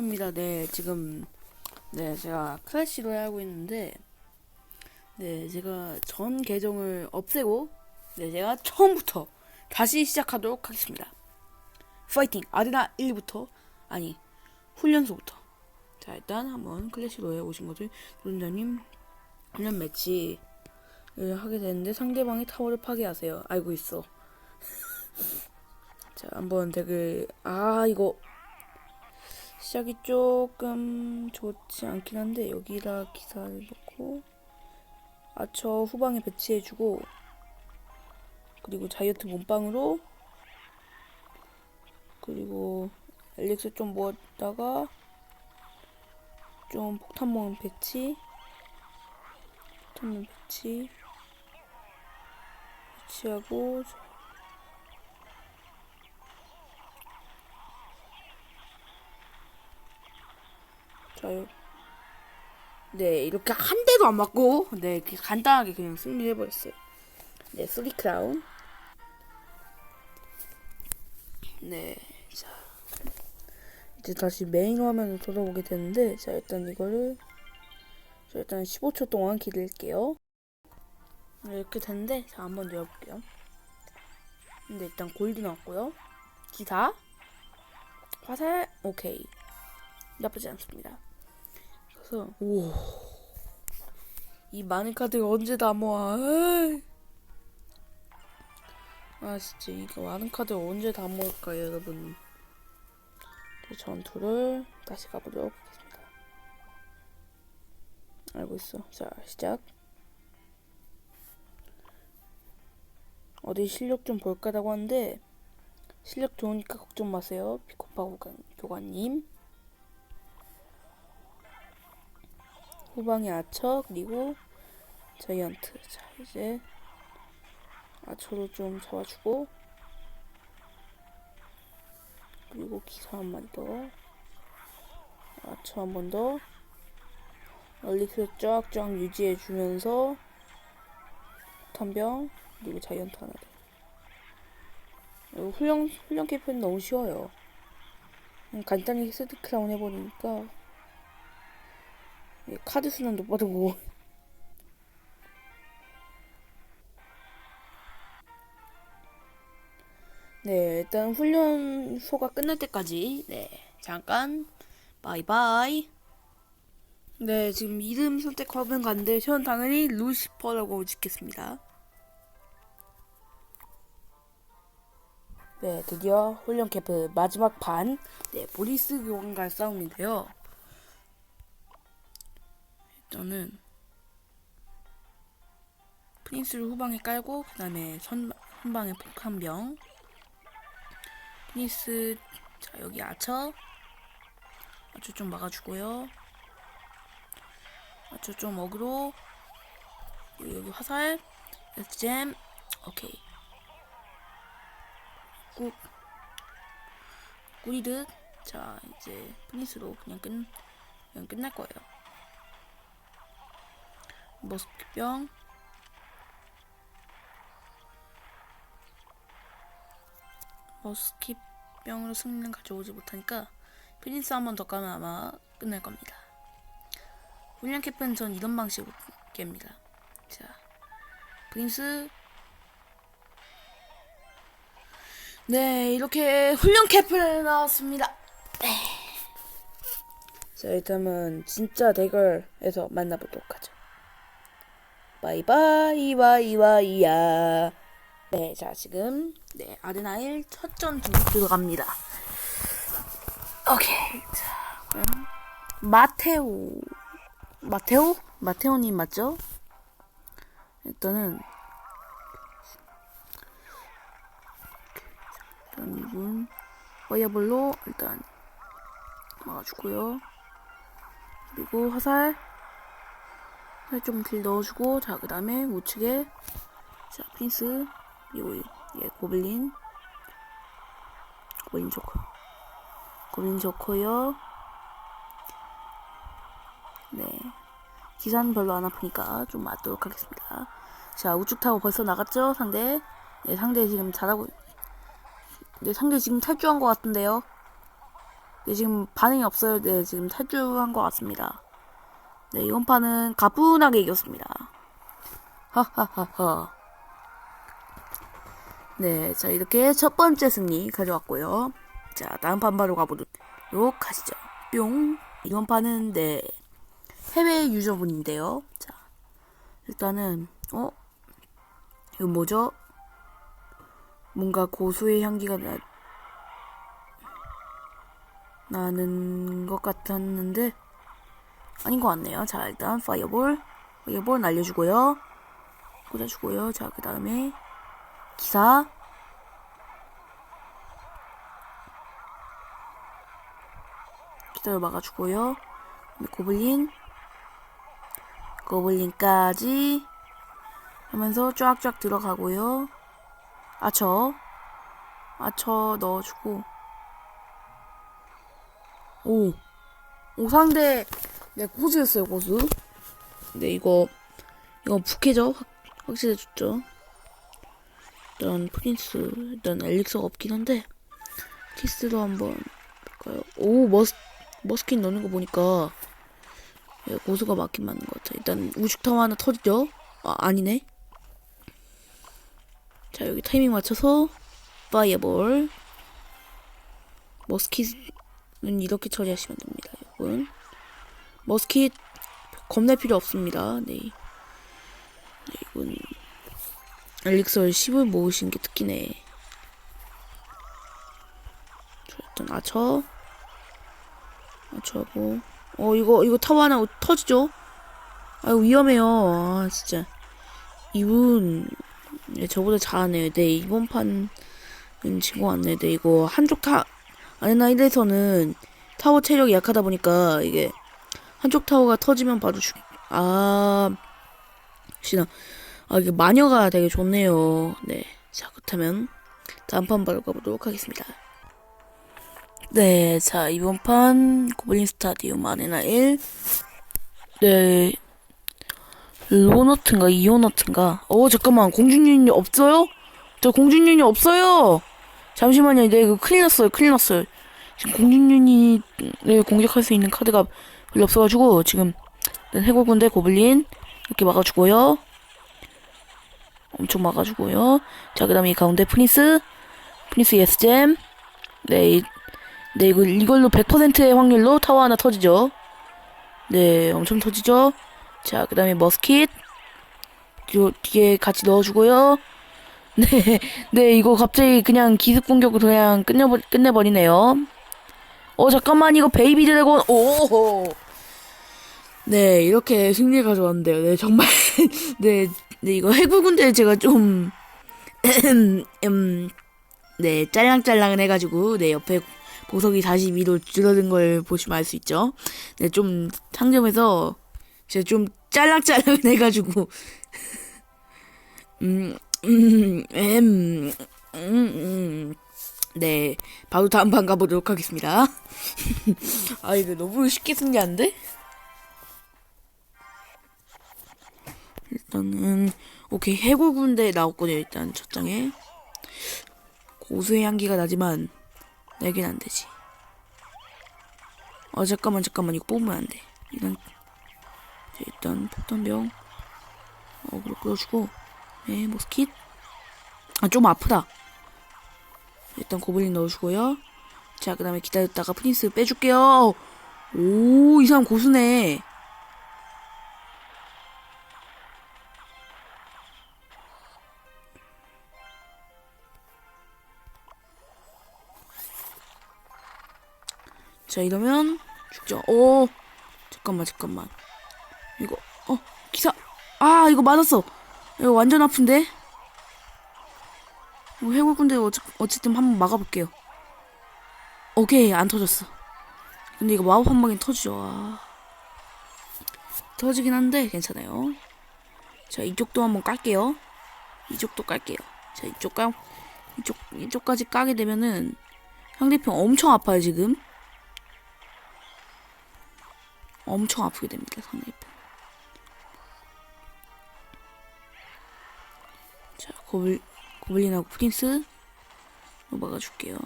입니다. 네, 지금 네 제가 클래시로 하고 있는데 네 제가 전 계정을 없애고 네 제가 처음부터 다시 시작하도록 하겠습니다. 파이팅! 아레나 1부터 아니 훈련소부터 자 일단 한번 클래시로에 오신 것을 노른자님 훈련 매치를 하게 되는데 상대방의 타워를 파괴하세요. 알고 있어. 자 한번 댓글 아 이거 시작이 조금 좋지 않긴 한데 여기다 기사를 넣고 아처 후방에 배치해주고 그리고 자이언트 몸빵으로 그리고 엘릭스 좀 모았다가 좀 폭탄bom 배치 폭탄bom 배치 배치하고 자요 네 이렇게 한 대도 안 맞고 네 이렇게 간단하게 그냥 승리해버렸어요 네 쓰리 크라운 네, 자 이제 다시 메인 화면을 돌아보게 되는데 자 일단 이거를 자 일단 15초 동안 기다릴게요. 네, 이렇게 됐는데 자 한번 열어볼게요. 근데 일단 골드 나왔고요. 기사 화살 오케이 나쁘지 않습니다. 그래서 오이 많은 카드가 언제 다 모아? 아 진짜 이거 많은 카드 언제 다 모을까요 여러분? 그 전투를 다시 가보도록 하겠습니다. 알고 있어. 자 시작. 어디 실력 좀 볼까라고 하는데 실력 좋으니까 걱정 마세요. 피코파 교관, 교관님 후방에 아처 그리고 자이언트. 자 이제 아처로 좀 잡아주고. 그리고 기사 한 마리 더. 아처 한 번 더. 얼리스 쫙쫙 유지해 주면서 탄병 그리고 자이언트 하나 더. 훈련 훈련 캠프는 너무 쉬워요. 간단히 세트 크라운 해버리니까. 예, 카드 수는 높아지고 네, 일단 훈련소가 끝날 때까지 네, 잠깐 바이바이. 네, 지금 이름 선택하는 건데 저는 당연히 루시퍼라고 짓겠습니다. 네, 드디어 훈련 캠프 마지막 반, 네, 보리스 교관과의 싸움인데요. 일단은 프린스를 후방에 깔고 그 다음에 선방에 폭탄병. 피니스 자 여기 아처. 아처 좀 막아주고요. 아처 좀 어그로. 여기, 여기 화살. 잼 오케이. 꾹 꾸리듯. 자 이제 피니스로 그냥 끝 그냥 끝날 거예요 머스크병 머스킷병으로 승리는 가져오지 못하니까 피니스 한 번더 가면 아마 끝날 겁니다. 훈련 캠프는 전 이런 방식으로 깹니다. 자, 프린스. 네, 이렇게 훈련 캠프를 나왔습니다. 네. 자, 일단은 진짜 대결에서 만나보도록 하죠. 바이바이, 바이바이야. 네, 자, 지금, 네, 아데나일 첫 전투 들어갑니다. 오케이. 자, 그럼, 마테오. 마테오? 마테오님 맞죠? 일단은, 일단 이분, 와이어블로, 일단, 막아주고요. 그리고 화살 좀 길 넣어주고, 자, 그 다음에 우측에, 자, 프린스, 그리고 예, 고블린 고블린 좋고 고블린 좋고요. 네. 기사는 별로 안 아프니까 좀 맞도록 하겠습니다. 자 우측 타워 벌써 나갔죠 상대? 네 상대 지금 잘하고 네 상대 지금 탈주한 것 같은데요? 네, 지금 반응이 없어요. 네, 지금 탈주한 것 같습니다. 네, 이번 판은 가뿐하게 이겼습니다. 하하하하. 네, 자, 이렇게 첫 번째 승리 가져왔고요. 자, 다음 판 바로 가보도록 하시죠. 뿅. 이번 판은, 네, 해외 유저분인데요. 자, 일단은, 어? 이건 뭐죠? 뭔가 고수의 향기가 나, 나는 것 같았는데, 아닌 것 같네요. 자, 일단, 파이어볼. 파이어볼 날려주고요. 꽂아주고요. 자, 그 다음에, 기사. 기사를 막아주고요. 고블린. 고블린까지 하면서 쫙쫙 들어가고요. 아처. 아처 넣어주고. 오. 오, 상대, 네, 고수였어요, 고수. 근데 이거, 이거 부캐죠? 확, 확실해졌죠? 일단 프린스 일단 엘릭서가 없긴 한데 키스도 한번 볼까요? 오 머스 머스킨 넣는 거 보니까 예, 고수가 맞긴 맞는 것 같아. 일단 우죽타워 하나 터지죠? 아 아니네. 자 여기 타이밍 맞춰서 파이어볼 머스킷은 이렇게 처리하시면 됩니다, 여러분. 머스킷 겁낼 필요 없습니다. 네. 네 이건 엘릭서를 10을 모으신 게 특기네. 자, 일단 아처. 아처하고. 어, 이거, 이거 타워 하나 터지죠? 아유, 위험해요. 아, 진짜. 이분, 네, 저보다 잘하네요. 네, 이번 판은 친구 같네. 네, 이거 한쪽 타, 아레나 1에서는 타워 체력이 약하다 보니까 이게 한쪽 타워가 터지면 바로 죽, 아, 시나. 아, 이게 마녀가 되게 좋네요. 네. 자, 그렇다면 다음 판 바로 가보도록 하겠습니다. 네, 자, 이번 판 고블린 스타디움 아레나 1. 네. 로너트인가 이오너트인가? 어, 잠깐만. 공중윤이 없어요? 저 공중윤이 없어요. 잠시만요. 네, 이거 큰일 났어요. 큰일 났어요. 지금 공중윤이 네, 공격할 수 있는 카드가 별로 없어가지고 지금 해골군대 고블린 이렇게 막아주고요. 엄청 막아주고요. 자, 그 다음에 이 가운데 프린스. 프린스 예스잼. 네, 이, 네, 이거, 이걸로 100%의 확률로 타워 하나 터지죠. 네, 엄청 터지죠. 자, 그 다음에 머스킷. 요, 뒤에 같이 넣어주고요. 네, 네, 이거 갑자기 그냥 기습 공격으로 그냥 끝내버, 끝내버리네요. 어, 잠깐만, 이거 베이비 드래곤, 오! 네, 이렇게 승리를 가져왔는데요. 네, 정말, 네, 네, 이거 해골군대 제가 좀, 음, 네, 짤랑짤랑은 해가지고, 네, 옆에 보석이 42도 줄어든 걸 보시면 알 수 있죠. 네, 좀 상점에서 제가 좀 짤랑짤랑은 해가지고, 음, 음, 음, 음, 음. 네, 바로 다음 판 가보도록 하겠습니다. 아, 이거 너무 쉽게 승리한데? 일단은 오케이 해골군대 나왔거든요 일단 첫 장에. 고수의 향기가 나지만 내겐 안 되지. 아 잠깐만 잠깐만 이거 뽑으면 안돼. 일단 자, 일단 폭탄병. 어그로 끌어주고 네 모스킷. 아 좀 아프다. 일단 고블린 넣어주고요. 자 그 다음에 기다렸다가 프린스 빼줄게요. 오 이 사람 고수네 자 이러면 죽죠. 오 잠깐만 잠깐만 이거 어 기사 아 이거 맞았어. 이거 완전 아픈데. 어찌, 어쨌든 한번 막아볼게요. 오케이 안 터졌어. 근데 이거 마법 한 방에 터지죠. 아. 터지긴 한데 괜찮아요. 자 이쪽도 한번 깔게요. 이쪽도 깔게요. 자 이쪽 깔 이쪽 이쪽까지 까게 되면은 상대편 엄청 아파요 지금. 엄청 아프게 됩니다, 상대편. 자, 고블, 고블린하고 프린스. 막아줄게요.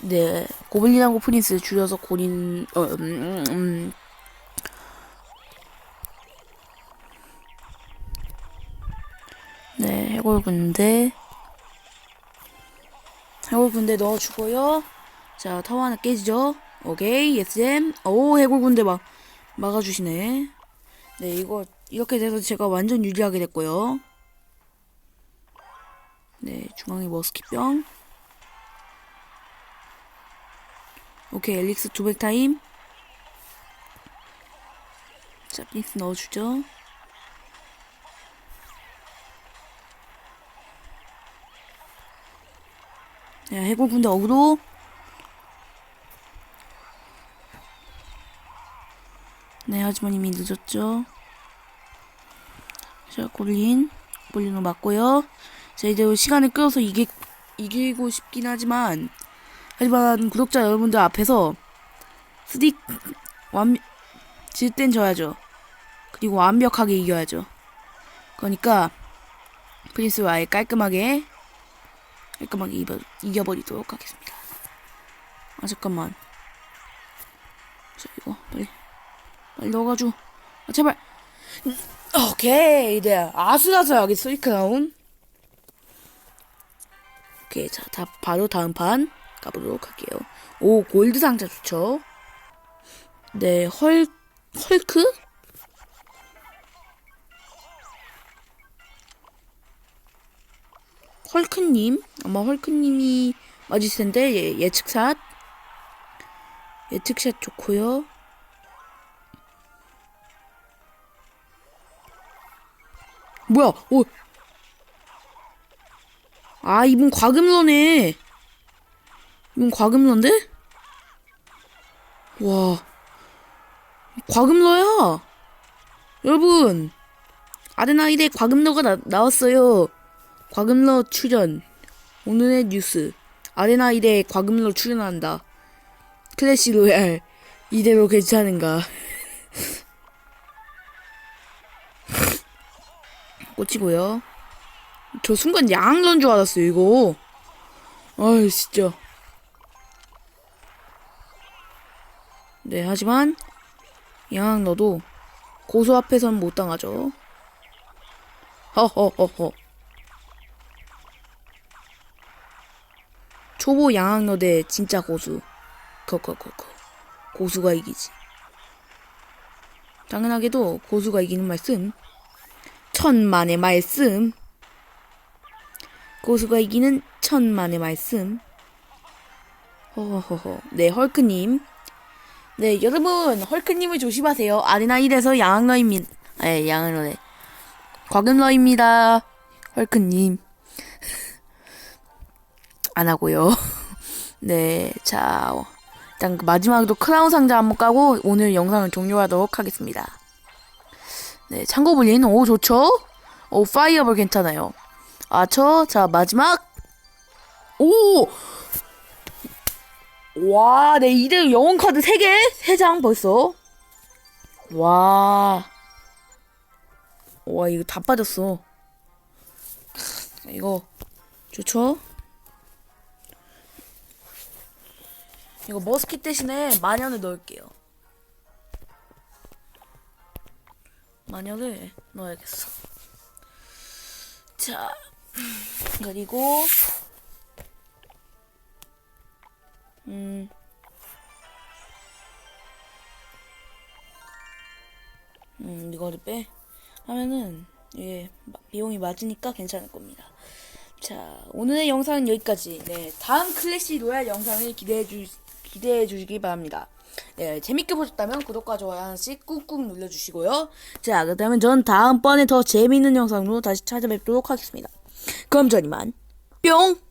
네, 고블린하고 프린스 줄여서 고린, 어, 음, 음, 음. 네, 해골 군대. 해골 군대 넣어주고요. 자, 타워 하나 깨지죠? 오케이, SM. 오, 해골 군대 막, 막아주시네. 네, 이거, 이렇게 돼서 제가 완전 유리하게 됐고요. 네, 중앙에 머스키병. 오케이, 엘릭스 두백 타임. 자, 핀스 넣어주죠. 네, 해골 군대 어그로. 네, 하지만 이미 늦었죠. 자, 골린. 골린으로 맞고요. 자, 이제 시간을 끌어서 이기, 이기고 싶긴 하지만, 하지만 구독자 여러분들 앞에서 스틱 완, 질땐 져야죠. 그리고 완벽하게 이겨야죠. 그러니까, 프린스를 아예 깔끔하게, 깔끔하게 이겨, 이겨버리도록 하겠습니다. 아, 잠깐만. 자, 이거, 빨리, 넣어가지고. 아, 제발. 오케이, 네. 아슬아슬 하게 스위크 나온. 오케이, 자, 다, 바로 다음 판 가보도록 할게요. 오, 골드 상자 좋죠? 네, 헐, 헐크? 헐크님? 아마 헐크님이 맞을 텐데, 예, 예측샷. 예측샷 좋고요 뭐야, 오. 아, 이분 과금러네. 이분 과금러인데? 와. 과금러야. 여러분. 아데나이데 과금러가 나, 나왔어요. 과금러 출연. 오늘의 뉴스. 아데나이데 과금러 출연한다. 클래시 로얄. 이대로 괜찮은가. 꽂히고요. 저 순간 양전 줄 알았어요, 이거. 아이, 진짜. 네, 하지만, 양 너도 고수 앞에선 못 당하죠. 허허허허. 초보 양악너 대 진짜 고수. 커커커커. 고수가 이기지. 당연하게도 고수가 이기는 말씀. 천만의 말씀. 고수가 이기는 천만의 말씀. 허허허허. 네, 헐크님. 네, 여러분, 헐크님을 조심하세요. 아레나 1에서 양악러입니다. 네, 양악러네. 과금러입니다. 헐크님. 안 하고요. 네, 자, 일단 그 마지막으로 크라운 상자 한번 까고 오늘 영상을 종료하도록 하겠습니다. 네, 창고 불린, 오, 좋죠? 오, 파이어볼 괜찮아요. 아처, 자, 마지막. 오! 와, 네, 이대로 영웅 카드 3개? 3장 벌써. 와. 와, 이거 다 빠졌어. 이거, 좋죠? 이거 머스킷 대신에 마녀를 넣을게요. 마녀를 넣어야겠어. 자, 그리고 음. 음, 이거를 빼. 하면은, 예, 마- 비용이 맞으니까 괜찮을 겁니다. 자, 오늘의 영상은 여기까지. 네, 다음 클래시 로얄 영상을 기대해 주, 기대해 주시기 바랍니다. 네, 재밌게 보셨다면 구독과 좋아요 하나씩 꾹꾹 눌러주시고요. 자, 그다음에 전 다음번에 더 재미있는 영상으로 다시 찾아뵙도록 하겠습니다. 그럼 전 이만 뿅!